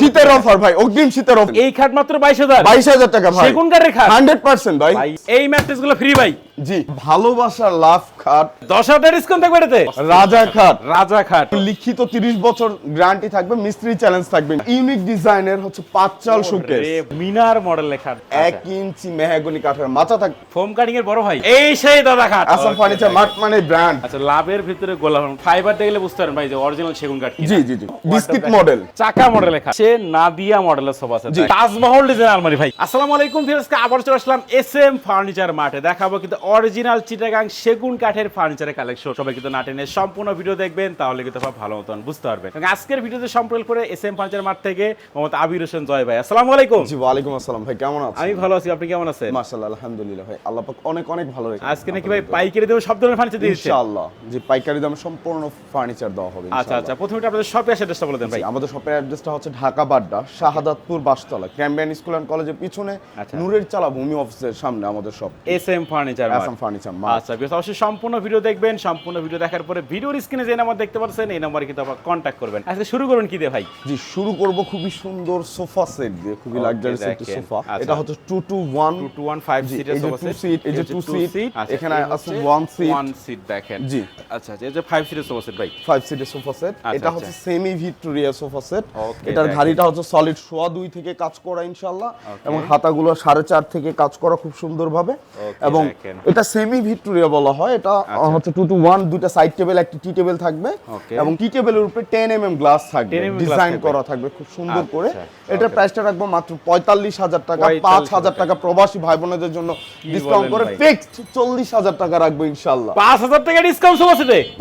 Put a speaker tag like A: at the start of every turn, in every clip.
A: শীতের অফার ভাই অগ্রিম শীতের অফার
B: এই খাট মাত্র বাইশ হাজার।
A: বাইশ হাজার টাকা ভাই।
B: সেগুন কাঠের খাট?
A: হান্ড্রেড পার্সেন্ট ভাই।
B: ভাই এই ম্যাট্রেসগুলো ফ্রি ভাই।
A: জি। ভালোবাসার লাভ খাট।
B: দশ হাজার ডিসকাউন্ট থাকবে এটাতে?
A: রাজা খাট।
B: রাজা খাট।
A: লিখিত 30 বছর গ্যারান্টি থাকবে মিস্ত্রি চ্যালেঞ্জ থাকবে। ইউনিক ডিজাইনের হচ্ছে পাঁচ চাল শোকেস
B: মিনার মডেল লেখা
A: এক ইঞ্চি মেহাগনি কাঠের মাথা থাকবে
B: ফোম কাটিং এর বড় ভাই। এই সেই দাদা খাট।
A: আসাম ফার্নিচার মার্ট মানে ব্র্যান্ড
B: আচ্ছা লাভের ভিতরে গোলাপ ফাইবার দেখলে বুঝতে পারেন ভাই যে অরিজিনাল সেগুন কাঠ
A: জি জি জি। বিস্কিট মডেল
B: চাকা মডেল লেখা সে নাদিয়া মডেলের সোফা সেট তাজমহল ডিজাইন আলমারি ভাই। আসসালামু আলাইকুম ভিউয়ার্সকে আবার চলে আসলাম এসএম ফার্নিচার মাঠে। দেখাবো কিন্তু অরিজিনাল চিটাগাং সেগুন কাঠের ফার্নিচারের কালেকশন সবাই কিন্তু নাটেনের সম্পূর্ণ ভিডিও দেখবেন তাহলে কিন্তু আপনারা ভালো মতন বুঝতে পারবেন। আজকের ভিডিওতে সম্পর্ক করে এসএম ফার্নিচার মাঠ থেকে মোহাম্মদ আবির হোসেন জয় ভাই। আসসালামু আলাইকুম।
A: জি ওয়ালাইকুম আসসালাম ভাই কেমন আছেন?
B: আমি ভালো আছি আপনি কেমন আছেন?
A: মাশাআল্লাহ আলহামদুলিল্লাহ ভাই আল্লাহ পাক অনেক অনেক ভালো রেখেছে
B: আজকে নাকি ভাই পাইকারি দেবো সব ধরনের ফার্নিচার দিয়েছে
A: ইনশাআল্লাহ যে পাইকারি দামে সম্পূর্ণ ফার্নিচার দেওয়া হবে
B: আচ্ছা আচ্ছা প্রথমে আপনাদের শপে এসে অ্যাড্রেসটা বলে দেন ভাই।
A: আমাদের শপের অ্যাড্রেসটা হচ্ছে Dhaka Badda Shahadatpur Bashtola Cambrian school and কলেজের পিছনে
B: আচ্ছা।
A: নূরের চালা ভূমি অফিসের সামনে আমাদের shop
B: S M furniture
A: Assam furniture
B: আচ্ছা বেশ অবশ্যই সম্পূর্ণ ভিডিও দেখবেন সম্পূর্ণ ভিডিও দেখার পরে ভিডিওর স্ক্রিনে যে নাম্বার দেখতে পাচ্ছেন এই নাম্বারে কিন্তু আপনারা কন্ট্যাক্ট করবেন। আজকে শুরু করুন কি দিয়ে ভাই?
A: জি শুরু করব খুবই সুন্দর সোফা সেট দিয়ে খুবই একটি
B: দেখেন।
A: সোফা।
B: আচ্ছা।
A: এটা হচ্ছে 2 two 1
B: two two one five
A: জি,
B: সিটের সোফা সেট।
A: এই যে two seat, এখানে আছে one seat।
B: ওয়ান সিট দেখেন।
A: জি।
B: আচ্ছা আচ্ছা এই যে ফাইভ সিটের সোফা সেট ভাই?
A: 5 সিটের সোফা সেট।
B: আচ্ছা,
A: এটা
B: আচ্ছা।
A: হচ্ছে সেমি ভিক্টোরিয়া সোফা সেট। এটার ঘাড়িটা হচ্ছে সলিড সোয়া দুই থেকে কাজ করা ইনশাআল্লাহ. এবং হাতাগুলো সাড়ে চার থেকে কাজ করা খুব সুন্দরভাবে। এবং এটা সেমি ভিক্টোরিয়া বলা হয়। এটা
B: আচ্ছা।
A: হচ্ছে টু টু ওয়ান দুইটা সাইড টেবিল একটা টি টেবিল থাকবে। এবং টি টেবিলের উপরে টেন এম এম গ্লাস থাকবে।
B: 10 mm glass
A: ডিজাইন করা থাকবে খুব সুন্দর করে।
B: আচ্ছা,
A: এটার প্রাইসটা রাখব মাত্র পঁয়তাল্লিশ হাজার টাকা
B: 45,000
A: পাঁচ হাজার টাকা প্রবাসী ভাই বোনেদের জন্য ডিসকাউন্ট করে ফিক্সড চল্লিশ হাজার টাকা রাখব ইনশাল্লাহ
B: পাঁচ হাজার টাকা ডিসকাউন্ট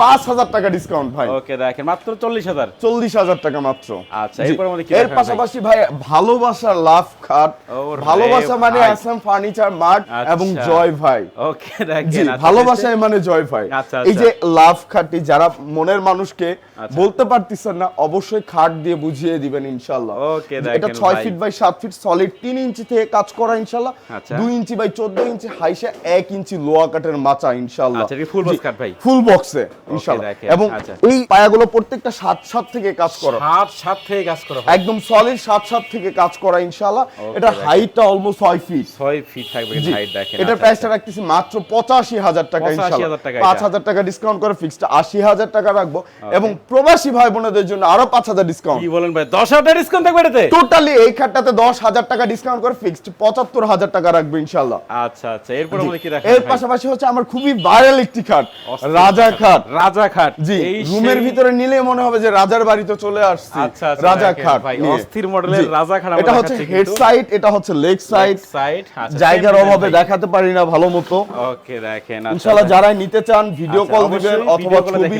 A: পাঁচ হাজার টাকা ডিসকাউন্ট ভাই।
B: ওকে দেখেন মাত্র চল্লিশ হাজার।
A: চল্লিশ হাজার টাকা মাত্র।
B: আচ্ছা, এরপর আমাদের কি
A: এর পাশাপাশি ভাই ভালোবাসার লাভ খাট ভালোবাসা মানে আসাম ফার্নিচার মার্ট
B: আচ্ছা।
A: এবং জয় ভাই।
B: ওকে দেখেন আচ্ছা,
A: ভালোবাসায় মানে জয় ভাই
B: আচ্ছা,
A: এই
B: আচ্ছা।
A: যে লাভ খাটটি যারা মনের মানুষকে
B: আচ্ছা।
A: বলতে পারতেছেন না অবশ্যই খাট দিয়ে বুঝিয়ে দিবেন ইনশাল্লাহ এটা ছয় ফিট বাই সাত ফিট সলিড তিন ইঞ্চি থেকে কাজ করা ইনশাল্লাহ। দুই ইঞ্চি বাই চোদ্দ ইঞ্চি হাইসে এক ইঞ্চি লোয়া কাটের মাচা ইনশাল্লাহ
B: এটা ভাই?
A: ফুল বক্সে ইনশাল্লাহ এবং। এই পায়াগুলো প্রত্যেকটা সাত সাত থেকে কাজ করা
B: সাত সাত থেকে কাজ করা
A: একদম সলিড সাত সাত থেকে কাজ করা ইনশাআল্লাহ
B: Okay,
A: এটা। হাইটটা অলমোস্ট ছয় ফিট
B: ছয় ফিট থাকবে হাইট দেখেন আচ্ছা,
A: প্রাইসটা রাখতেছি মাত্র পঁচাশি হাজার টাকা
B: 85,000
A: ইনশাআল্লাহ
B: টাকা
A: পাঁচ। হাজার টাকা ডিসকাউন্ট করে ফিক্সড আশি হাজার টাকা রাখব। এবং প্রবাসী ভাই বোনেদের জন্য আরও পাঁচ হাজার ডিসকাউন্ট
B: কি বলেন ভাই? দশ হাজার ডিসকাউন্ট থাকবে এটাতে?
A: টোটালি এই খাটটাতে দশ হাজার টাকা ডিসকাউন্ট করে ফিক্সড পঁচাত্তর হাজার টাকা রাখব ইনশাআল্লাহ।
B: আচ্ছা আচ্ছা। এরপর আমাদের কি
A: এর পাশাপাশি হচ্ছে আমার খুবই ভাইরাল একটি খাট রাজা খাট।
B: রাজা খাট।
A: জি রুমের ভিতরে নিলে মনে হবে যে রাজার বাড়িতে চলে আসছি।
B: আচ্ছা, আচ্ছা,
A: রাজা খাট।
B: ভাই, অস্থির মডেলের রাজা খাট
A: এটা হচ্ছে হেড সাইড এটা হচ্ছে লেগ সাইড
B: সাইড
A: জায়গার অভাবে দেখাতে পারি না ভালো মতো।
B: ওকে দেখেন আচ্ছা,
A: ইনশাআল্লাহ যারা নিতে চান ভিডিও
B: আচ্ছা,
A: কল দিবেন অথবা ছবি।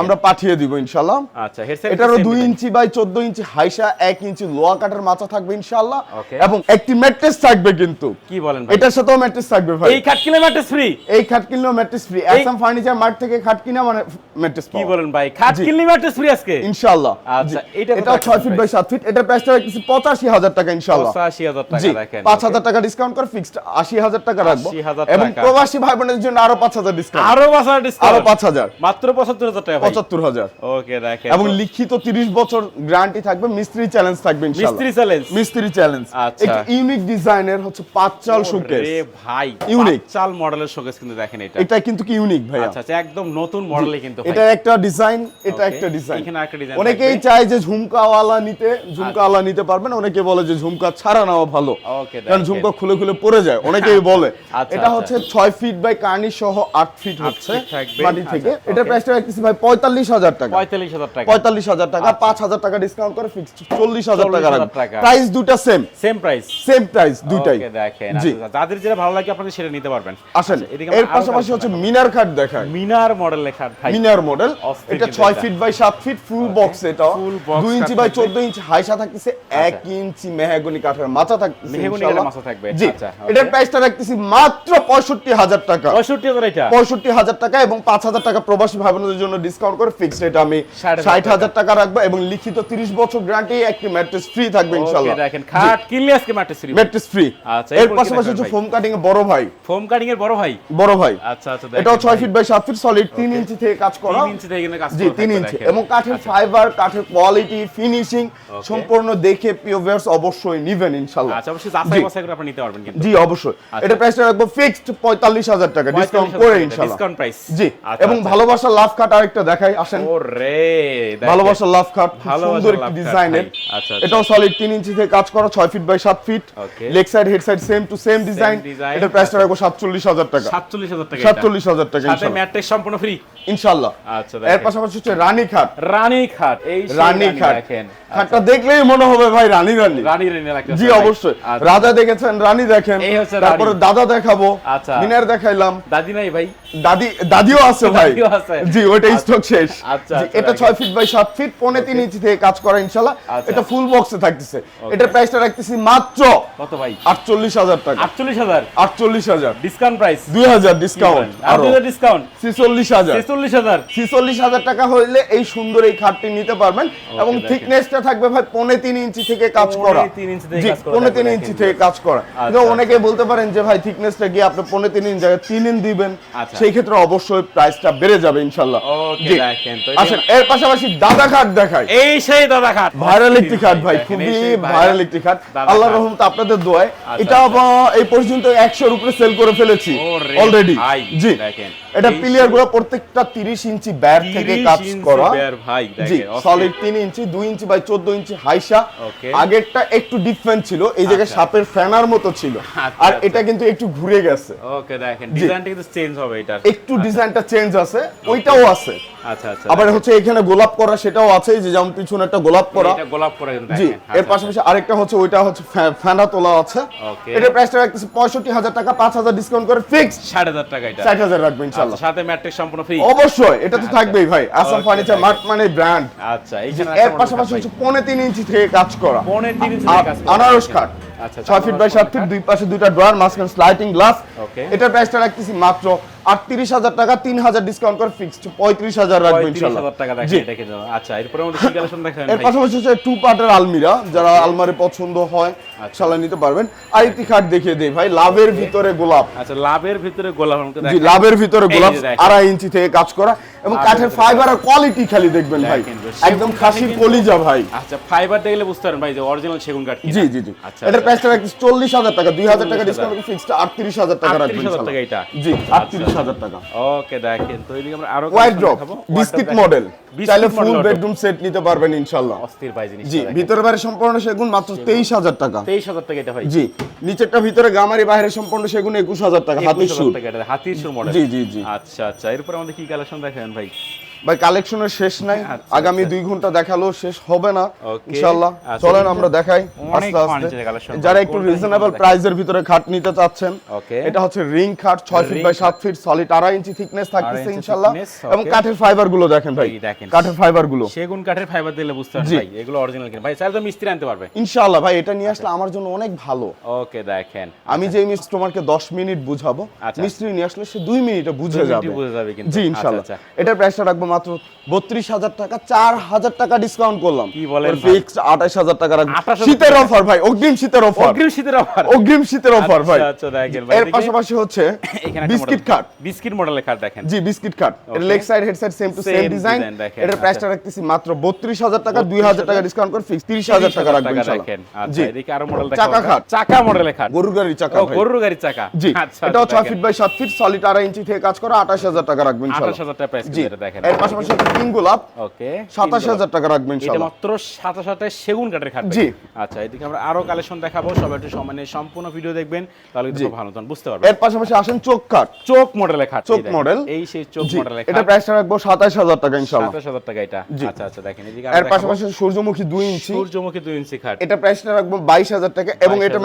A: আমরা পাঠিয়ে দিব ইনশাআল্লাহ।
B: আচ্ছা
A: এটারও দুই ইঞ্চি বাই চোদ্দ ইঞ্চি হাইসা এক ইঞ্চি লোয়া কাটার মাথা থাকবে ইনশাআল্লাহ। এবং একটি ম্যাট্রেস থাকবে কিন্তু।
B: কি বলেন ভাই?
A: এটার সাথেও ম্যাট্রেস থাকবে ভাই।
B: এই খাট কিনে ম্যাট্রেস ফ্রি
A: এই খাট কিনলেও mattress free Assam furniture mart থেকে খাট কিনা মানে ম্যাট্রেস
B: কি বলেন ভাই? খাট কিনলে ম্যাট্রেস ফ্রি আজকে?
A: ইনশাআল্লাহ।
B: আচ্ছা, এটা
A: এটা
B: রাখছেন
A: ছয় ফিট বাই সাত ফিট এটার প্রাইসটা রাখছি পঁচাশি হাজার টাকা ইনশাআল্লাহ।
B: পঁচাশি হাজার টাকা
A: জি
B: দেখেন
A: পাঁচ হাজার টাকা ডিসকাউন্ট করে ফিক্সড আশি হাজার টাকা রাখব। এবং। প্রবাসী ভাই বোনের জন্য আরও পাঁচ হাজার ডিসকাউন্ট
B: আরও পাঁচ হাজার
A: আরও
B: ডিসকাউন্ট
A: পাঁচ হাজার।
B: মাত্র পঁচাত্তর হাজার টাকা ভাই।
A: পঁচাত্তর হাজার।
B: ওকে দেখেন।
A: এবং লিখিত তিরিশ বছর গ্যারান্টি থাকবে মিস্ত্রি চ্যালেঞ্জ থাকবে ইনশাআল্লাহ।
B: মিস্ত্রি চ্যালেঞ্জ
A: মিস্ত্রি চ্যালেঞ্জ
B: আচ্ছা।
A: একটি ইউনিক ডিজাইনের হচ্ছে পাঁচ চাল শোকেস
B: ভাই। পাঁচ চাল মডেলের শোকেস কিন্তু দেখেন এটা।
A: এটা কিন্তু কি ইউনিক ভাইয়া?
B: আচ্ছা আচ্ছা একদম নতুন মডেলে কিন্তু
A: এটা একটা ডিজাইন এটা একটা ডিজাইন
B: এখানে একটা ডিজাইন
A: অনেকেই চায় যে ঝুমকাওয়ালা নিতে ঝুমকাওয়ালা নিতে পারবেন অনেকে বলে যে ঝুমকা ছাড়া নেওয়া ভালো। কারণ ঝুমকা খুলে খুলে পড়ে যায় অনেকেই বলে।
B: আচ্ছা,
A: এটা
B: আচ্ছা।
A: হচ্ছে ছয় ফিট বাই কার্নি সহ আট ফিট হচ্ছে। মাটি থেকে।
B: আচ্ছা,
A: প্রাইসটা রাখতেছি ভাই টাকা।
B: টাকা।
A: টাকা
B: আচ্ছা।
A: পাঁচ হাজার টাকা ডিসকাউন্ট করে ফিক্সড চল্লিশ হাজার টাকা
B: 40,000
A: প্রাইস দুটা same
B: same price
A: same price দুটাই
B: ওকে দেখেন। যাদের যেটা ভালো লাগে আপনাদের সেটা নিতে পারবেন।
A: আসেন। এর পাশাপাশি হচ্ছে মিনার খাট দেখায়
B: মিনার মডেল লেখা ভাই।
A: মিনার মডেল এটা
B: কিন্তু
A: ফিট বাই সাত ফিট ফুল বক্স এটা।
B: Full
A: দুই ইঞ্চি বাই ইঞ্চি হাইসা থাকতেছে। এক ইঞ্চি মেহাগনি কাঠের মাথা থাকতেছে
B: মেহগনি কাঠের মাথা থাকবে, আচ্ছা,
A: এটার প্রাইসটা রাখতেছি মাত্র পঁয়ষট্টি হাজার টাকা।
B: পঁয়ষট্টি হাজার এটা?
A: পঁয়ষট্টি হাজার টাকা এবং পাঁচ হাজার টাকা প্রবাসী ভাই বোনদের জন্য ডিসকাউন্ট করে ফিক্সড রেট আমি
B: ষাট হাজার
A: টাকা রাখব এবং লিখিত তিরিশ বছর গ্যারান্টি একটি ম্যাট্রেস ফ্রি থাকবে ইনশাল্লাহ
B: দেখেন খাট কিনলে আজকে ম্যাট্রেস ফ্রি
A: ম্যাট্রেস ফ্রি
B: আচ্ছা,
A: এর পাশাপাশি হচ্ছে ফোম কাটিং এ বড় ভাই।
B: ফোম কাটিং এর বড় ভাই?
A: বড় ভাই।
B: আচ্ছা আচ্ছা
A: এটাও ফিট বাই ফিট সলিড ইঞ্চি থেকে কাজ করা।
B: ইঞ্চি থেকে কাজ
A: জি
B: করা থাকবে
A: ইঞ্চি এবং কাঠের
B: আচ্ছা।
A: ফাইবার কাঠের কোয়ালিটি ফিনিশিং সম্পূর্ণ দেখে অবশ্যই নিবেন ইনশাল্লাহ
B: আচ্ছা অবশ্যই যাচাই বাছাই করে আপনি নিতে পারবেন কিন্তু।
A: জি অবশ্যই।
B: আচ্ছা।
A: এটা প্রাইসটা রাখব ফিক্সড পঁয়তাল্লিশ হাজার টাকা ডিসকাউন্ট করে
B: ডিসকাউন্ট প্রাইস
A: জি
B: আচ্ছা,
A: এবং
B: আচ্ছা।
A: ভালোবাসার লাভ কাট আরেকটা দেখাই আসেন।
B: ওরে দেখেন।
A: ভালোবাসার লাভ কাট সুন্দর একটি ডিজাইনের।
B: আচ্ছা।
A: এটাও সলিড তিন ইঞ্চি থেকে কাজ করা ছয় ফিট বাই সাত feet leg side head side same to same design এটা প্রাইসটা রাখব সাতচল্লিশ হাজার টাকা।
B: 47000 টাকা এটা।
A: সাতচল্লিশ হাজার টাকা
B: সাথে সম্পূর্ণ ফ্রি
A: ইনশাল্লাহ
B: আচ্ছা
A: এর পাশাপাশি হচ্ছে রানী খাট।
B: রানী খাট এই
A: রানী খাট।
B: দেখেন।
A: খাটটা দেখলেই মনে হবে ভাই রানী রানী।
B: রানী রানী লাগতেছে
A: জি অবশ্যই। রাজা দেখেছেন রানী দেখেন। তারপরে দাদা দেখাবো।
B: আচ্ছা।
A: মিনার দেখাইলাম।
B: দাদি নাই ভাই।
A: দাদি দাদিও আছে ভাই। জি ওইটা স্টক শেষ।
B: আচ্ছা, আচ্ছা,
A: এটা
B: রাখেন।
A: ছয় ফিট বাই সাত ফিট পৌনে তিন ইঞ্চি থেকে কাজ করা ইনশাল্লাহ।
B: আচ্ছা।
A: এটা ফুল বক্সে থাকতেছে। এটার প্রাইসটা রাখতেছি মাত্র
B: কত ভাই?
A: আটচল্লিশ হাজার টাকা।
B: আটচল্লিশ হাজার?
A: আটচল্লিশ হাজার।
B: ডিসকাউন্ট প্রাইস
A: দুই হাজার ডিসকাউন্ট
B: আর আরও ডিসকাউন্ট
A: ছিচল্লিশ হাজার।
B: ছেচল্লিশ হাজার।
A: ছিচল্লিশ হাজার টাকা হইলে এই সুন্দর এই খাটটি নিতে পারবেন এবং। থিকনেসটা থাকবে ভাই পৌনে তিন ইঞ্চি থেকে কাজ করা। পৌনে তিন ইঞ্চি থেকে কাজ করা।
B: আচ্ছা,
A: অনেকে বলতে পারেন যে ভাই থিকনেসটা গিয়ে আপনি পৌনে তিন ইঞ্চ জায়গায় তিন ইঞ্চ দিবেন।
B: আচ্ছা।
A: সেই ক্ষেত্রে অবশ্যই প্রাইসটা বেড়ে যাবে ইনশাল্লাহ
B: ওকে দেখেন তো
A: আসেন এর পাশাপাশি দাদা খাট দেখাই।
B: এই সেই দাদা খাট।
A: ভাইরাল একটি খাট ভাই খুবই ভাইরাল একটি খাট।
B: দাদা
A: আল্লাহ রহমত আপনাদের দোয়ায়।
B: আচ্ছা,
A: এটা এই পর্যন্ত একশোর উপরে সেল করে ফেলেছি অলরেডি জি।
B: দেখেন।
A: এটা পিলিয়ারগুলো প্রত্যেকটা তিরিশ ইঞ্চি ব্যার থেকে কাজ করা।
B: ভাই
A: জি
B: দেখেন
A: সলিড তিন ইঞ্চি দুই ইঞ্চি বাই চোদ্দ ইঞ্চি হাইসা. আগেরটা একটু ডিফারেন্ট ছিল এই জায়গায়
B: আচ্ছা।
A: সাপের ফ্যানার মতো ছিল।
B: আচ্ছা,
A: আর
B: আচ্ছা।
A: এটা কিন্তু একটু ঘুরে গেছে।
B: ওকে দেখেন ডিজাইনটা কিন্তু চেঞ্জ হবে
A: একটু ডিজাইনটা চেঞ্জ আছে ওইটাও আছে।
B: আচ্ছা আচ্ছা
A: আবার হচ্ছে এখানে গোলাপ করা সেটাও আছে যে যেমন পিছনে একটা গোলাপ করা।
B: এটা গোলাপ করে কিন্তু
A: জি এর পাশাপাশি আরেকটা হচ্ছে ওইটা হচ্ছে ফ্যানা তোলা আছে. এটার প্রাইসটা রাখতেছি পঁয়ষট্টি হাজার টাকা পাঁচ হাজার ডিসকাউন্ট করে ফিক্স
B: টাকা এটা।
A: রাখবেন ইনশাল্লাহ
B: আচ্ছা, সাথে ম্যাট্রিক্স সম্পূর্ণ ফ্রি
A: অবশ্যই এটা তো থাকবেই ভাই। আসাম ফার্নিচার। মার্ট মানে ব্র্যান্ড
B: আচ্ছা এইখানে
A: এর পাশাপাশি হচ্ছে পৌনে তিন ইঞ্চি থেকে কাজ করা।
B: পৌনে ইঞ্চি থেকে কাজ করা।
A: আনারস কাঠ
B: আচ্ছা,
A: ছয় ফিট বাই
B: আনারস
A: সাত ফিট দুই পাশে দুইটা ড্রয়ার মাঝখানে স্লাইডিং গ্লাস. এটার প্রাইসটা রাখতেছি মাত্র আটত্রিশ হাজার টাকা তিন হাজার ডিসকাউন্ট করে ফিক্সড পঁয়ত্রিশ হাজার
B: পঁয়ত্রিশ
A: ইনশাল্লাহ
B: আচ্ছা এরপরে
A: এর পাশাপাশি হচ্ছে টু পার্টের আলমিরা যারা আলমারি পছন্দ হয়
B: আচ্ছা।
A: নিতে পারবেন। আর একটি খাট দেখিয়ে দেই ভাই লাভের ভিতরে গোলাপ।
B: আচ্ছা লাভের ভিতরে গোলাপ
A: লাভের ভিতরে গোলাপ আড়াই ইঞ্চি থেকে কাজ করা। এবং কাঠের ফাইবার আর কোয়ালিটি খালি দেখবেন ভাই। একদম খাসির কলিজা ভাই।
B: আচ্ছা ফাইবার দেখলে বুঝতে পারেন ভাই যে অরিজিনাল সেগুন কাঠ।
A: জি জি জি।
B: আচ্ছা
A: এটার
B: আচ্ছা।
A: প্রাইসটা রাখছি চল্লিশ হাজার টাকা দুই হাজার টাকা
B: 40,000
A: ডিসকাউন্ট ফিক্সড আটত্রিশ হাজার টাকা রাখবেন
B: 38,000 টাকা এটা।
A: জি আটত্রিশ হাজার টাকা।
B: ওকে দেখেন তো এদিকে আমরা আরও
A: ওয়াইড ড্রপ বিস্কিট মডেল চাইলে ফুল বেডরুম সেট নিতে পারবেন ইনশাল্লাহ।
B: অস্থির ভাই জিনিস
A: জি ভিতরে বাইরে সম্পূর্ণ সেগুন মাত্র তেইশ হাজার টাকা।
B: তেইশ হাজার টাকা এটা ভাই।
A: জি নিচেরটা ভিতরে গামারি বাইরে সম্পূর্ণ সেগুন একুশ হাজার টাকা হাতির
B: 21,000
A: সুর
B: টাকা এটা, হাতির সুর মডেল
A: জি, জি, জি।
B: আচ্ছা আচ্ছা। এরপর আমাদের কি কালেকশন দেখেন? ভাই
A: ভাই কালেকশনের শেষ নাই।
B: আচ্ছা,
A: আগামী
B: আচ্ছা।
A: দুই ঘণ্টা দেখাল শেষ হবে না. ইনশাল্লাহ
B: আচ্ছা,
A: চলেন আমরা দেখাই। আস্তে আস্তে। যারা একটু রিজনেবল? প্রাইসের ভিতরে খাট নিতে চাচ্ছেন এটা হচ্ছে রিং খাট ছয় ফিট বাই সাত ফিট সলিড আড়াই ইঞ্চি থিকনেস থাকতেছে ইনশাল্লাহ এবং কাঠের ফাইবারগুলো দেখেন ভাই। কাঠের ফাইবারগুলো
B: সেগুন কাঠের ফাইবার দিলে বুঝতে পারেন
A: জি।
B: ভাই এগুলো অরিজিনাল কিনা। ভাই চাইলে তো মিস্ত্রি আনতে পারবে।
A: ইনশাআল্লাহ ভাই এটা নিয়ে আসলে আমার জন্য অনেক ভালো।
B: ওকে দেখেন।
A: আমি যে কাস্টমারকে দশ মিনিট বুঝাবো। মিস্ত্রি নিয়ে আসলে সে দুই মিনিটে বুঝে যাবে। জি ইনশাল্লাহ। এটার প্রাইসটা রাখব মাত্র বত্রিশ হাজার টাকা চার হাজার টাকা ডিসকাউন্ট করলাম।
B: কি বলেন ভাই?
A: ফিক্সড আঠাশ হাজার টাকা শীতের অফার ভাই অগ্রিম শীতের অফার
B: অগ্রিম শীতের অফার
A: অগ্রিম শীতের অফার ভাই।
B: আচ্ছা দেখেন
A: এর পাশাপাশি হচ্ছে বিস্কিট কাট
B: বিস্কিট মডেলের কাঠ দেখেন।
A: জি বিস্কিট কাট
B: Okay.
A: Leg side head side same to same design
B: দেখেন,
A: এটার প্রাইসটা
B: আচ্ছা।
A: রাখতেছি মাত্র বত্রিশ হাজার টাকা দুই হাজার টাকা ডিসকাউন্ট করে ফিক্স তিরিশ হাজার টাকা রাখবেন
B: দেখেন আচ্ছা
A: জি।
B: এদিকে আরও মডেল
A: চাকা খাট।
B: চাকা মডেলের খাট
A: গরুর গাড়ি চাকা ভাই।
B: গরুর গাড়ির চাকা।
A: জি
B: আচ্ছা
A: এটাও ছয় ফিট বাই সাত ফিট সলিড আড়াই ইঞ্চি থেকে কাজ করা আঠাশ হাজার টাকা রাখবেন ইনশাআল্লাহ।
B: 28,000 টাকা প্রাইস এটা দেখেন।
A: এর পাশাপাশি তিন গোলাপ।
B: ওকে
A: সাতাশ হাজার টাকা রাখবেন
B: এটা মাত্র সাথে সাথে সেগুন কাঠের খাট
A: জি।
B: আচ্ছা এদিকে আমরা আরও কালেকশন দেখাবো সবাই একটু সম্পূর্ণ ভিডিও দেখবেন তাহলে কিন্তু ভালো তখন বুঝতে পারবেন।
A: এর পাশাপাশি আসেন চোখ কাট
B: চোক মডেলের খাট
A: চোখ model।
B: এই সেই
A: জি
B: মডেলের
A: এটা প্রাইসটা রাখব সাতাশ হাজার টাকা ইনশাআল্লাহ
B: টাকা এটা। আচ্ছা আচ্ছা দেখেন এদিকে
A: এর পাশাপাশি সূর্যমুখী দুই ইঞ্চি।
B: সূর্যমুখী দুই ইঞ্চি খাট।
A: এটা প্রাইসটা রাখব বাইশ হাজার টাকা এবং এটা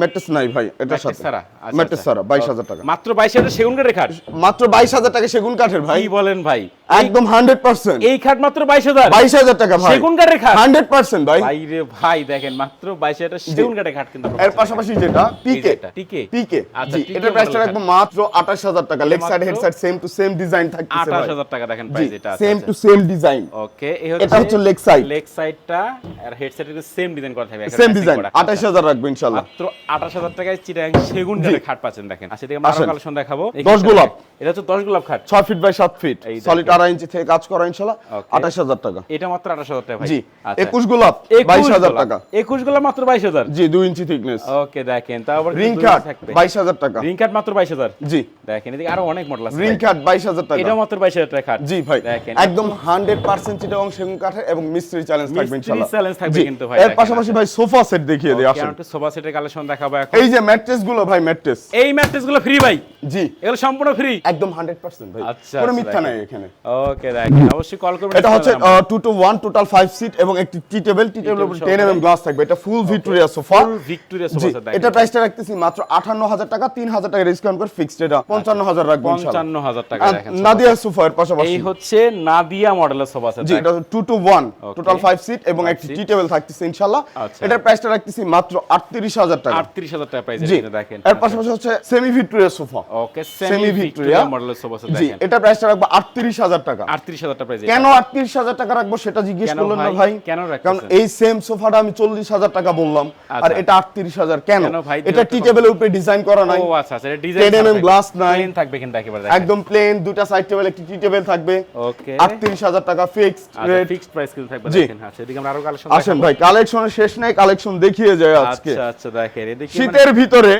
A: ম্যাট্রেস নাই ভাই
B: Mattress
A: সাথে?
B: আচ্ছা,
A: ম্যাট্রেস
B: আচ্ছা।
A: ছাড়া হাজার টাকা।
B: মাত্র বাইশ হাজার সেগুন কাঠের খাট?
A: মাত্র বাইশ হাজার টাকা সেগুন কাঠের ভাই।
B: কি বলেন ভাই?
A: একদম একদম হান্ড্রেড পার্সেন্ট।
B: এই খাট মাত্র বাইশ হাজার।
A: বাইশ হাজার টাকা ভাই।
B: সেগুন কাঠের খাট?
A: হান্ড্রেড পার্সেন্ট ভাই।
B: ভাই রে ভাই দেখেন মাত্র বাইশ হাজার সেগুন কাঠের খাট কিন্তু।
A: এর পাশাপাশি যেটা পিকে।
B: পিকে?
A: পিকে।
B: আচ্ছা,
A: এটার প্রাইসটা রাখব মাত্র আঠাশ হাজার টাকা। Leg side head side same to same design ভাই।
B: হাজার টাকা দেখেন প্রাইস এটা
A: same to same design
B: okay
A: এটা হচ্ছে leg side।
B: লেগ সাইডটা আর হেড সাইডের সেম ডিজাইন করা থাকবে।
A: সেম ডিজাইন আঠাশ হাজার রাখব ইনশাল্লাহ
B: মাত্র আঠাশ হাজার টাকায় চিটাং সেগুন কাঠের খাট পাচ্ছেন দেখেন। আচ্ছা আরও
A: আসেন।
B: কালেকশন দেখাবো।
A: দশ গোলাপ।
B: এটা হচ্ছে দশ গোলাপ খাট।
A: ছয় ফিট বাই সাত ফিট
B: এই
A: সলিড আড়াই ইঞ্চি থেকে কাজ করা ইনশাল্লাহ. আঠাশ হাজার টাকা।
B: এটা মাত্র আঠাশ হাজার টাকা ভাই?
A: জি
B: আচ্ছা।
A: একুশ গোলাপ
B: 21
A: বাইশ হাজার টাকা।
B: একুশ গোলাপ মাত্র বাইশ হাজার?
A: জি দুই ইঞ্চি থিকনেস
B: ওকে দেখেন তারপর
A: রিং কাট বাইশ হাজার টাকা।
B: রিং কাট মাত্র বাইশ হাজার?
A: জি।
B: দেখেন এদিকে আরও অনেক মডেল আছে
A: রিং। কাট বাইশ হাজার টাকা।
B: এটা মাত্র বাইশ হাজার টাকা
A: জি ভাই
B: দেখেন
A: একদম হান্ড্রেড পার্সেন্ট চিটাগং সেগুন কাঠের এবং মিস্ত্রি চ্যালেঞ্জ থাকবে
B: মিস্ত্রি
A: ইনশাল্লাহ।
B: challenge থাকবে কিন্তু ভাই,
A: এর পাশাপাশি ভাই সোফা সেট দেখিয়ে দিই আসেন।
B: একটু সোফা সেটের কালেকশন দেখাবো এখন।
A: এই যে ম্যাট্রেসগুলো ভাই ম্যাট্রেস
B: এই ম্যাট্রেসগুলো ফ্রি ভাই?
A: জি।
B: এগুলো সম্পূর্ণ ফ্রি
A: একদম হান্ড্রেড পার্সেন্ট ভাই।
B: আচ্ছা,
A: কোনো
B: আচ্ছা,
A: মিথ্যা নাই এখানে।
B: ওকে দেখেন অবশ্যই কল করবেন
A: এটা হচ্ছে two two one total five seat এবং একটি tea table tea table
B: table
A: ten
B: সহকারে।
A: গ্লাস থাকবে। এটা full Victoria sofa
B: full Victoria sofa দেখেন
A: এটা প্রাইসটা রাখতেছি মাত্র আটান্ন হাজার টাকা। তিন হাজার টাকা ডিসকাউন্ট করে ফিক্সড এটা। পঞ্চান্ন হাজার রাখব ইনশাআল্লাহ।
B: পঞ্চান্ন হাজার টাকা
A: আর
B: দেখেন
A: নাদিয়া সোফা এর পাশাপাশি।
B: এই হচ্ছে নাদিয়া মডেলের সোফা সেট
A: জি এটা two two one
B: Okay.
A: Total five seat এবং একটি টি টেবিল থাকতেছে ইনশাল্লাহ।
B: আচ্ছা।
A: এটার প্রাইসটা রাখতেছি মাত্র আটত্রিশ হাজার টাকা।
B: আটত্রিশ হাজার টাকা প্রাইস
A: জি।
B: দেখেন।
A: এর পাশাপাশি হচ্ছে semi Victoria sofa
B: okay
A: semi Victoria
B: মডেলের সোফা
A: জি
B: দেখেন।
A: এটা প্রাইসটা রাখব আটত্রিশ হাজার টাকা।
B: আটত্রিশ হাজার টাকা প্রাইস
A: কেন আটত্রিশ হাজার টাকা রাখব সেটা জিজ্ঞেস করলেন না
B: ভাই? কেন
A: কারণ এই সেম সোফাটা আমি চল্লিশ হাজার টাকা বললাম আর
B: আচ্ছা।
A: এটা আটত্রিশ হাজার। কেন? এটা টি টেবিলের উপরে ডিজাইন করা নাই।
B: ও আচ্ছা আচ্ছা এটা ডিজাইন
A: 10 glass নাই।
B: থাকবে কিন্তু একেবারে
A: একদম প্লেন দুটা সাইড টেবিল একটি টি টেবিল থাকবে।
B: ওকে
A: আটত্রিশ হাজার টাকা ফিক্সড
B: ফিক্সড প্রাইস কিন্তু থাকবে
A: জি।
B: দেখেন এদিকে আমরা আরও কালেকশন
A: আসেন ভাই কালেকশনের শেষ নেই কালেকশন দেখিয়ে যায় আজকে।
B: আচ্ছা আচ্ছা দেখেন মানে-
A: শীতের ভিতরে।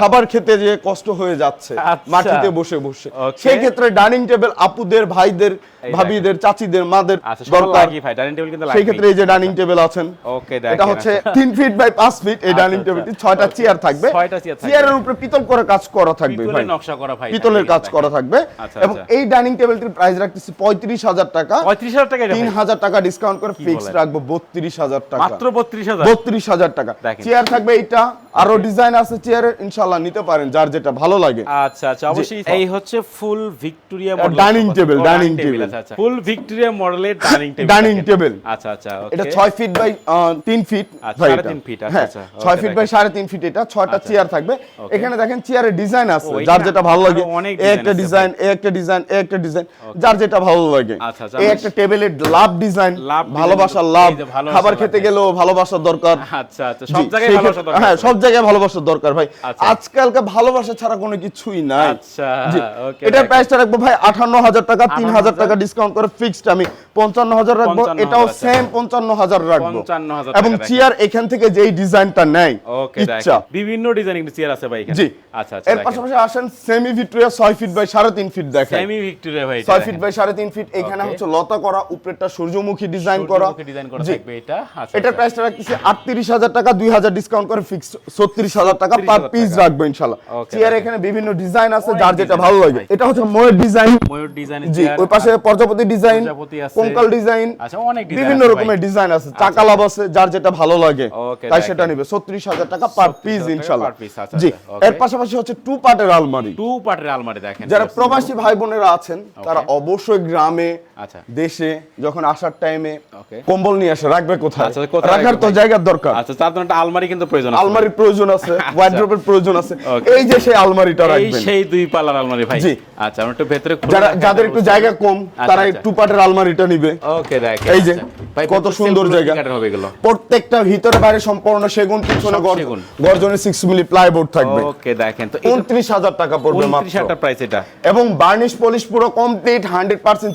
A: খাবার খেতে যে কষ্ট হয়ে যাচ্ছে। মাটিতে বসে বসে. সেই ক্ষেত্রে ডাইনিং টেবিল আপুদের ভাইদের ভাবিদের চাচিদের মাদের
B: আচ্ছা
A: দরকার।
B: ডাইনিং টেবিল
A: সেই ক্ষেত্রে এই যে ডাইনিং টেবিল আছেন
B: ওকে
A: এটা হচ্ছে তিন ফিট বাই পাঁচ ফিট এই ডাইনিং টেবিলটি ছয়টা চেয়ার থাকবে।
B: ছয়টা চেয়ার থাকবে।
A: চেয়ারের উপরে পিতল করে কাজ করা থাকবে ভাই।
B: পিতলের নকশা করা ভাই
A: পিতলের কাজ করা থাকবে।
B: আচ্ছা,
A: এবং
B: আচ্ছা।
A: এই ডাইনিং টেবিলটির প্রাইস রাখতেছি পঁয়ত্রিশ হাজার টাকা।
B: পঁয়ত্রিশ হাজার টাকা এটা
A: তিন
B: ভাই?
A: হাজার টাকা ডিসকাউন্ট করে ফিক্স রাখব বত্রিশ হাজার টাকা।
B: মাত্র বত্রিশ হাজার?
A: বত্রিশ হাজার টাকা। চেয়ার থাকবে এইটা। আরও ডিজাইন আছে চেয়ারের ইনশাল্লাহ নিতে পারেন যার যেটা ভালো লাগে।
B: আচ্ছা আচ্ছা অবশ্যই এই হচ্ছে ফুল ভিক্টোরিয়া
A: এটা
B: মডেল
A: dining table, table।
B: আচ্ছা আচ্ছা। ফুল ভিক্টোরিয়া মডেলের ডাইনিং টেবিল
A: Dining table।
B: আচ্ছা আচ্ছা
A: এটা
B: okay।
A: ছয় ফিট বাই তিন ফিট
B: আচ্ছা,
A: এটা।
B: feet, আচ্ছা,
A: হ্যাঁ
B: আচ্ছা,
A: ছয়
B: okay,
A: ফিট বাই ফিট এটা ছয়টা
B: আচ্ছা।
A: চেয়ার থাকবে। এখানে দেখেন চেয়ারের ডিজাইন আছে। যার যেটা ভালো লাগে একটা ডিজাইন একটা ডিজাইন একটা ডিজাইন যার যেটা ভালো লাগে।
B: আচ্ছা, আচ্ছা,
A: এই একটা টেবিলের লাভ ডিজাইন ভালোবাসার লাভ খাবার খেতে গেলেও ভালোবাসার দরকার।
B: আচ্ছা আচ্ছা সব জায়গায় ভালোবাসা দরকার
A: হ্যাঁ সব জায়গায় ভালোবাসার দরকার ভাই।
B: আচ্ছা।
A: আজকালকে ভালোবাসা ছাড়া কোনো কিছুই নাই।
B: আচ্ছা। ওকে
A: এটার প্রাইসটা রাখব ভাই আঠান্ন হাজার টাকা তিন হাজার
B: 58,000
A: টাকা ডিসকাউন্ট করে ফিক্সড আমি পঞ্চান্ন হাজার রাখব এটাও
B: আচ্ছা।
A: সেম পঞ্চান্ন হাজার রাখব। এবং চেয়ার এখান থেকে যেই ডিজাইনটা নেয় ইচ্ছা।
B: বিভিন্ন ডিজাইন কিন্তু চেয়ার আছে ভাই
A: জি।
B: আচ্ছা আচ্ছা
A: এর পাশাপাশি আসেন সেমি ভিক্টোরিয়া ছয় ফিট বাই সাড়ে তিন ফিট দেখেন।
B: সেমি ভিক্টোরিয়া ভাই
A: ছয় ফিট বাই সাড়ে তিন ফিট এখানে হচ্ছে লতা করা উপরেরটা সূর্যমুখী ডিজাইন করা।
B: ডিজাইন করা
A: জি।
B: থাকবে এটা। আচ্ছা
A: এটার
B: আচ্ছা।
A: প্রাইসটা রাখতেছি আটত্রিশ হাজার টাকা দুই হাজার ডিসকাউন্ট করে ফিক্স ছত্রিশ হাজার টাকা পার পিস। রাখব ইনশাল্লাহ চেয়ার এখানে বিভিন্ন ডিজাইন আছে যার যেটা ভালো লাগে। এটা হচ্ছে ময়ের ডিজাইন
B: ময়ূর ডিজাইন
A: জি ওই পাশে প্রজাপতি ডিজাইন
B: প্রজাপতি আছে।
A: কঙ্কাল ডিজাইন
B: আচ্ছা অনেক ডিজাইন
A: বিভিন্ন রকমের ডিজাইন আছে চাকা লাভ আছে যার যেটা ভালো লাগে তাই সেটা নিবে। ছত্রিশ হাজার টাকা পার পিস
B: 36,000
A: ইনশাল্লাহ।
B: piece, আচ্ছা,
A: জি
B: আচ্ছা,
A: এর পাশাপাশি হচ্ছে টু পার্টের আলমারি।
B: টু পার্টের আলমারি দেখেন।
A: যারা প্রবাসী ভাই বোনেরা আছেন তারা অবশ্যই গ্রামে
B: আচ্ছা।
A: দেশে যখন আসার টাইমে কম্বল নিয়ে আসে রাখবে কোথায়?
B: আচ্ছা,
A: রাখার তো
B: ভাই?
A: জায়গার দরকার।
B: আচ্ছা তার জন্য একটা আলমারি কিন্তু প্রয়োজন আছে।
A: আলমারির প্রয়োজন আছে ওয়ার্ড্রোবের প্রয়োজন আছে। এই যে সেই আলমারিটা
B: এই
A: রাখবেন।
B: সেই দুই পাল্লার আলমারি ভাই।
A: জি।
B: আচ্ছা আমরা একটু ভেতরে
A: যারা যাদের একটু জায়গা কম
B: আচ্ছা,
A: তারা
B: আচ্ছা।
A: একটু পাটের আলমারিটা নিবে।
B: ওকে দেখেন
A: এই যে,
B: আচ্ছা।
A: কত সুন্দর জায়গা।
B: কাঠের হবে এগুলো।
A: প্রত্যেকটা ভিতরে বাইরে সম্পূর্ণ সেগুন পিছনে
B: সব
A: গর্জ- সিক্স মিলি প্লাইবোর্ড থাকবে।
B: ওকে দেখেন তো
A: উনত্রিশ হাজার টাকা পড়বে মাত্র।
B: প্রাইস এটা।
A: এবং বার্নিশ পলিশ পুরো কমপ্লিট হান্ড্রেড পার্সেন্ট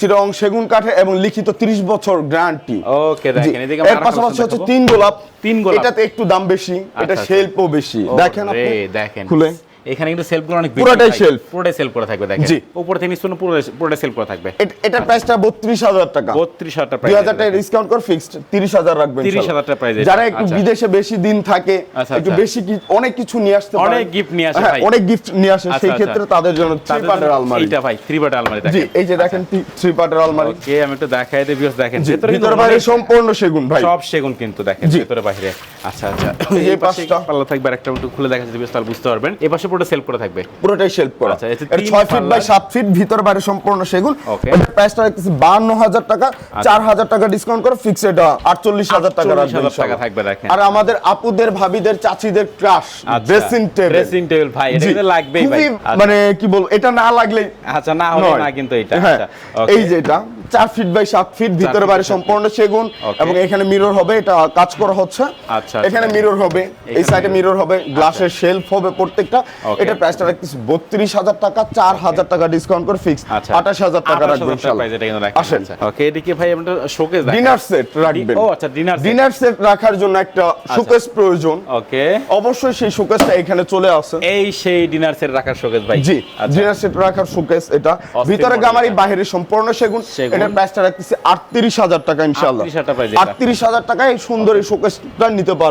A: চিরং সেগুন কাঠে এবং লিখিত ত্রিশ বছর গ্যারান্টি
B: ওকে দেখেন এদিকে
A: এর পাশাপাশি হচ্ছে তিন গোলাপ।
B: তিন গোলাপ।
A: এটাতে একটু দাম বেশি এটা
B: আচ্ছা।
A: শিল্পও বেশি। দেখেন আপনি।
B: দেখেন।
A: খুলে।
B: এখানে কিন্তু সেলফগুলো অনেক
A: পুরোটাই shelf।
B: পুরোটাই সেলফ করা থাকবে দেখেন
A: জি।
B: উপর থেকে নিচ পর্যন্ত পুরোটাই সেলফ করা থাকবে
A: এট- প্রাইসটা বত্রিশ হাজার টাকা
B: বত্রিশ হাজার
A: দুই হাজার টাকা ডিসকাউন্ট করে ফিক্সড তিরিশ হাজার রাখবেন
B: 30,000 টাকা এটা।
A: যারা একটু
B: আচ্ছা।
A: বিদেশে বেশি দিন থাকে
B: আচ্ছা,
A: একটু
B: আচ্ছা।
A: বেশি অনেক কিছু নিয়ে আসতে পারে
B: অনেক gift নিয়ে আসে ভাই।
A: অনেক গিফট নিয়ে আসে সেই। ক্ষেত্রে তাদের জন্য থ্রি পার্টের আলমারি
B: এইটা ভাই থ্রি পার্টের আলমারি
A: জি এই যে দেখেন থ্রি পার্টের আলমারি
B: ওকে আমি একটু দেখাই দেই ভিউয়ার্স দেখেন ভিতরে
A: বাইরে সম্পূর্ণ সেগুন ভাই
B: সব সেগুন কিন্তু দেখেন। ভেতরে বাইরে আচ্ছা আচ্ছা।
A: এই পাশটা।
B: পাল্লা থাকবে আর একটা একটু খুলে দেখা যাবে তাহলে বুঝতে পারবেন। এই পাশে পুরো সেল করে থাকবে।
A: পুরোটাই শেল্ফ করা।
B: আচ্ছা,
A: এটা
B: তিন
A: ছয় ফিট বাই
B: পাল্লা।
A: সাত ফিট ভিতর বাইরে সম্পূর্ণ সেগুন।
B: Okay.
A: এটার প্রাইসটা রাখতেছি বান্ন হাজার টাকা। চার হাজার টাকা ডিসকাউন্ট করে ফিক্স এটা আটচল্লিশ হাজার টাকা
B: 48,000
A: রাখবেন
B: টাকা থাকবে।
A: আর আমাদের আপুদের ভাবিদের চাচিদের crush dressing table
B: dressing table ভাই এটা লাগবেই ভাই। আচ্ছা,
A: মানে কি বলব এটা না লাগলে
B: আচ্ছা না হলে
A: নয়।
B: না কিন্তু এটা।
A: হ্যাঁ,
B: আচ্ছা
A: এই যে এটা চার ফিট বাই সাত ফিট ভিতরে বাইরে সম্পূর্ণ সেগুন এবং এখানে মিরর হবে এটা কাজ করা হচ্ছে।
B: আচ্ছা, আচ্ছা।
A: এখানে মিরর হবে এই সাইডে মিরর হবে গ্লাসের শেলফ হবে প্রত্যেকটা। এটা প্রাইসটা রাখতেছি বত্রিশ হাজার টাকা চার হাজার টাকা ডিসকাউন্ট করে ফিক্স
B: আচ্ছা।
A: আঠাশ হাজার টাকা
B: 28,000
A: রাখবেন
B: এটা।
A: আসেন।
B: আচ্ছা, ওকে এদিকে ভাই আমরা শোকেস
A: ডিনার সেট রাখবেন।
B: ও আচ্ছা ডিনার
A: ডিনার সেট রাখার জন্য একটা শোকেস প্রয়োজন।
B: ওকে
A: অবশ্যই সেই শোকেসটা এখানে চলে আসে।
B: এই সেই ডিনার সেট রাখার শোকেস ভাই।
A: জি
B: আচ্ছা।
A: ডিনার সেট রাখার শোকেস এটা। ভিতরে গামারি
B: এটা।
A: বাইরে সম্পূর্ণ সেগুন। এটার প্রাইসটা রাখতেছি আটত্রিশ হাজার টাকা ইনশাল্লাহ।
B: 38,000 টাকা
A: আটত্রিশ হাজার টাকায় এই সুন্দর এই শোকেসটা নিতে পারবেন।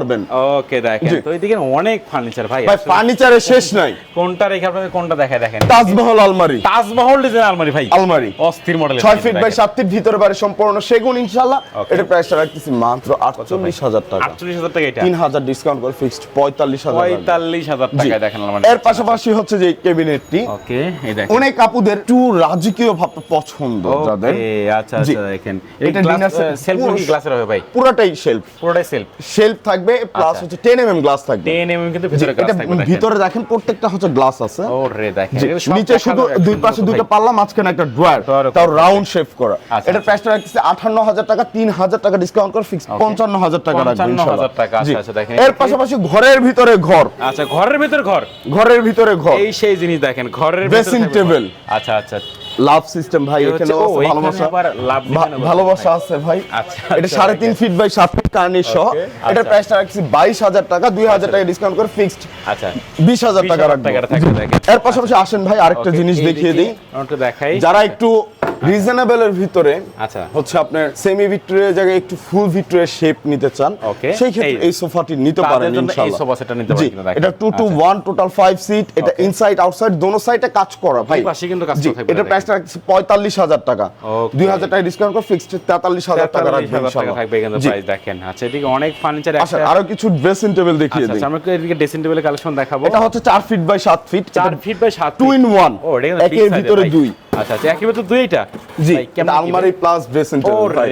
B: ওকে দেখেন। তো এইদিকে অনেক ফার্নিচার ভাই
A: ভাই
B: আসলে
A: ফার্নিচারের শেষ নাই।
B: কোনটা রেখে আপনাদের কোনটা দেখায় দেখেন?
A: তাজমহল আলমারি।
B: তাজমহল ডিজাইন আলমারি ভাই।
A: আলমারি।
B: অস্থির মডেল
A: ছয় ফিট বাই সাত ফিট ভিতরে বাইরে সম্পূর্ণ সেগুন ইনশাল্লাহ
B: Okay.
A: এটার প্রাইসটা রাখতেছি মাত্র আটচল্লিশ হাজার টাকা।
B: আটচল্লিশ হাজার টাকা এটা।
A: তিন হাজার ডিসকাউন্ট করে ফিক্সড পঁয়তাল্লিশ হাজার টাকা।
B: দেখেন আলমারি
A: এর পাশাপাশি হচ্ছে যে ক্যাবিনেটটি।
B: ওকে এই দেখেন।
A: অনেক আপুদের একটু রাজকীয় ভাবটা পছন্দ যাদের।
B: আচ্ছা আচ্ছা দেখেন।
A: এটা set
B: সেলফ কি গ্লাসের হবে ভাই?
A: পুরোটাই শেলফ
B: পুরোটাই সেলফ
A: শেলফ থাকবে প্লাস
B: আচ্ছা।
A: হচ্ছে টেন এম এম গ্লাস থাকবে
B: 10 এমএম কিন্তু ভিতরে গ্লাস থাকবে
A: ভিতরে দেখেন প্রত্যেকটা হচ্ছে গ্লাস আছে
B: ওরে দেখেন
A: নিচে শুধু দুই পাশে
B: ভাই।
A: পাল্লা মাঝখানে একটা ড্রয়ার তাও রাউন্ড শেপ করা এটা প্রাইসটা রাখতেছে আঠান্ন হাজার টাকা তিন হাজার টাকা ডিসকাউন্ট করে ফিক্স পঞ্চান্ন হাজার টাকা রাখবে
B: 55,000 টাকা, আচ্ছা। আচ্ছা, দেখেন।
A: এর পাশাপাশি ঘরের ভিতরে ঘর
B: আচ্ছা ঘরের ভিতরে ঘর
A: ঘরের ভিতরে ঘর
B: এই সেই জিনিস দেখেন ঘরের ভিতর থাকবে ঘর।
A: table।
B: আচ্ছা আচ্ছা
A: লাভ সিস্টেম ভাই এখানে ভালোবাসা ভালোবাসা আছে ভাই।
B: আচ্ছা,
A: এটা
B: আচ্ছা,
A: সাড়ে তিন ফিট বাই সাত ফিট কার্নিশ সহ।
B: এটার
A: এটা
B: আচ্ছা।
A: প্রাইসটা রাখছি বাইশ হাজার টাকা দুই হাজার টাকা ডিসকাউন্ট করে ফিক্সড
B: আচ্ছা।
A: বিশ হাজার টাকা
B: 20,000
A: রাখব। এর পাশাপাশি আসেন ভাই আরেকটা জিনিস দেখিয়ে দিই।
B: দেখাই।
A: যারা একটু রিজনেবলের ভিতরে
B: আচ্ছা।
A: হচ্ছে আপনার সেমি ভিক্টোরিয়ার জায়গায় একটু ফুল ভিক্টোরিয়ার শেপ নিতে চান. সেই ক্ষেত্রে
B: এই-
A: সোফাটি নিতে পারেন
B: জন্য এই সোফা সেটটা নিতে পারেন।
A: এটা 2 টু
B: আচ্ছা।
A: 1 টোটাল 5 সিট এটা ইনসাইড আউটসাইড দোনো সাইডে কাজ করা ভাই।
B: পাশে কিন্তু কাজ থাকবে,
A: এটা প্রাইসটা 45000 টাকা।
B: Okay.
A: 2000 টাকা ডিসকাউন্ট করে ফিক্সড 43000 টাকা রাখবেন ইনশাআল্লাহ।
B: থাকবে কিন্তু প্রাইস দেখেন। আচ্ছা এদিকে অনেক ফার্নিচার
A: আচ্ছা আরও কিছু ড্রেসিং টেবিল দেখিয়ে
B: আচ্ছা
A: দিই।
B: আচ্ছা, আমরা এদিকে ড্রেসিং টেবিলের কালেকশন দেখাবো।
A: এটা হচ্ছে 4 feet by 7 feet
B: 4 feet by 7
A: two in one
B: ও এটা
A: একের ভিতরে। দুই।
B: আচ্ছা আচ্ছা একের ভিতরে দুই এটা?
A: জি এটা আলমারি প্লাস ড্রেসিং টেবিল ভাই।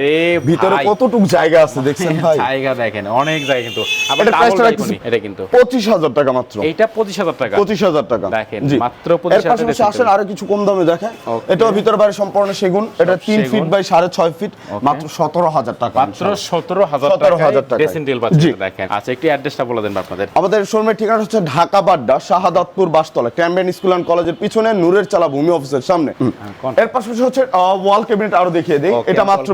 A: ভিতরে কতটুকু জায়গা আছে দেখছেন ভাই?
B: জায়গা দেখেন অনেক জায়গা কিন্তু। আবার
A: এটা
B: ডাবল
A: প্রাইসটা রাখছি
B: এটা কিন্তু।
A: 25000 টাকা মাত্র।
B: এইটা 25000 টাকা।
A: পঁচিশ হাজার টাকা।
B: দেখেন, মাত্র 25,000 টাকা
A: আসেন আরও কিছু কম দামে দেখেন। এটাও ভিতর বাইরে সম্পূর্ণ সেগুন। এটা তিন
B: সেগুন।
A: ফিট বাই সাড়ে ছয় ফিট মাত্র সতেরো হাজার টাকা।
B: মাত্র 17000
A: 17,000
B: টাকা ড্রেসিং টেবিল পাচ্ছেন দেখেন। আচ্ছা একটু অ্যাড্রেসটা বলে দেন আপনাদের।
A: আমাদের শোরুমের ঠিকানা হচ্ছে Dhaka Badda Shahadatpur Bashtola Cambrian school and কলেজের পিছনে নূরের চালা ভূমি অফিসের সামনে। এর পাশাপাশি হচ্ছে ওয়াল ক্যাবিনেট আরও দেখিয়ে দিই। এটা মাত্র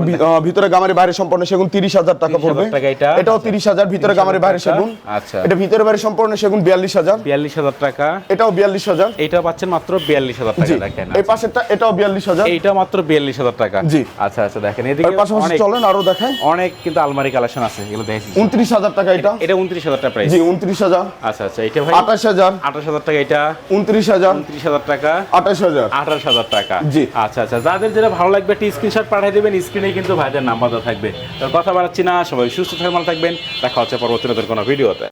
A: ভিতরে গামারি বাইরে সম্পূর্ণ সেগুন তিরিশ হাজার টাকা পড়বে।
B: এটা?
A: এটাও
B: আচ্ছা।
A: তিরিশ হাজার ভিতরে গামারি বাইরে সেগুন।
B: আচ্ছা।
A: এটা ভিতরে বাইরে সম্পূর্ণ সেগুন বিয়াল্লিশ হাজার।
B: 42000 টাকা।
A: এটাও বিয়াল্লিশ হাজার।
B: এইটা পাচ্ছেন মাত্র 42000 টাকা দেখেন
A: এই পাশেরটা এটাও বিয়াল্লিশ হাজার।
B: এইটা মাত্র 42000 টাকা।
A: জি।
B: আচ্ছা আচ্ছা দেখেন এদিকে
A: পাশাপাশি
B: অনেক
A: চলেন আরও দেখাই।
B: অনেক কিন্তু আলমারি কালেকশন আছে এগুলো
A: উনত্রিশ হাজার টাকা এটা।
B: এটা 29000 টাকা প্রাইস
A: জি উনত্রিশ হাজার।
B: আচ্ছা আচ্ছা এটা ভাই
A: আঠাশ হাজার।
B: 28000 টাকা এটা।
A: উনত্রিশ হাজার।
B: 29000 টাকা।
A: আঠাশ হাজার।
B: আঠাশ হাজার টাকা।
A: জি।
B: আচ্ছা আচ্ছা যাদের যেটা ভালো লাগবে, একটি স্ক্রিনশট পাঠিয়ে দেবেন স্ক্রিনে কিন্তু ভাইদের নাম্বার থাকবে। কথা বাড়াচ্ছি না, সবাই সুস্থ থাকবেন। দেখা হচ্ছে পরবর্তী নতুন কোনো ভিডিওতে।